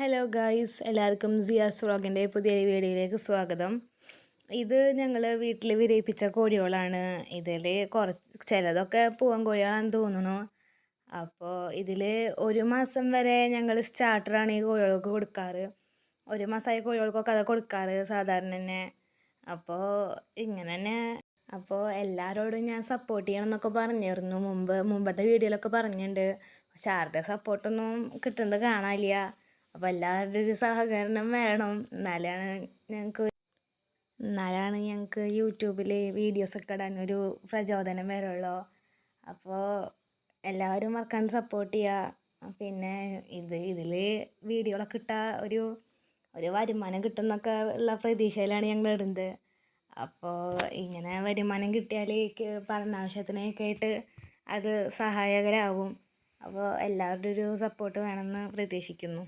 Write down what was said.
Hello guys എല്ലാവർക്കും സിയാസ് വ്ളോഗിന്റെ പുതിയ വീഡിയോയിലേക്ക് സ്വാഗതം. ഇത് ഞങ്ങൾ വീട്ടിൽ വിരയിപ്പിച്ച കോഴികളാണ്. ഇതിൽ കുറച്ച് ചിലതൊക്കെ പൂവൻ കോഴികളാണെന്ന് തോന്നുന്നു. അപ്പോൾ ഇതിൽ ഒരു മാസം വരെ ഞങ്ങൾ സ്റ്റാർട്ടറാണ് ഈ കോഴികൾക്ക് കൊടുക്കാറ്. ഒരു മാസമായ കോഴികൾക്കൊക്കെ അത് കൊടുക്കാറ് സാധാരണ തന്നെ. അപ്പോൾ ഇങ്ങനെ തന്നെ. അപ്പോൾ എല്ലാവരോടും ഞാൻ സപ്പോർട്ട് ചെയ്യണം എന്നൊക്കെ പറഞ്ഞിരുന്നു. മുമ്പ് മുമ്പത്തെ വീഡിയോയിലൊക്കെ പറഞ്ഞിട്ടുണ്ട്. പക്ഷെ ആരുടെ സപ്പോർട്ടൊന്നും കിട്ടുന്നത് കാണാനില്ല. അപ്പോൾ എല്ലാവരുടെ ഒരു സഹകരണം വേണം. എന്നാലാണ് ഞങ്ങൾക്ക് എന്നാലാണ് ഞങ്ങൾക്ക് യൂട്യൂബിൽ വീഡിയോസ് ഒക്കെ ഇടാൻ ഒരു പ്രചോദനം വരുള്ളൂ. അപ്പോൾ എല്ലാവരും മറക്കാണ്ട് സപ്പോർട്ട് ചെയ്യുക പിന്നെ ഇത് ഇതിൽ വീഡിയോകളൊക്കെ ഇട്ടാൽ ഒരു ഒരു വരുമാനം കിട്ടുമെന്നൊക്കെ ഉള്ള പ്രതീക്ഷയിലാണ് ഞങ്ങൾ ഇടുന്നത്. അപ്പോൾ ഇങ്ങനെ വരുമാനം കിട്ടിയാൽ പഠനാവശ്യത്തിനൊക്കെ ആയിട്ട് അത് സഹായകരാകും അപ്പോൾ എല്ലാവരുടെ ഒരു സപ്പോർട്ട് വേണമെന്ന് പ്രതീക്ഷിക്കുന്നു.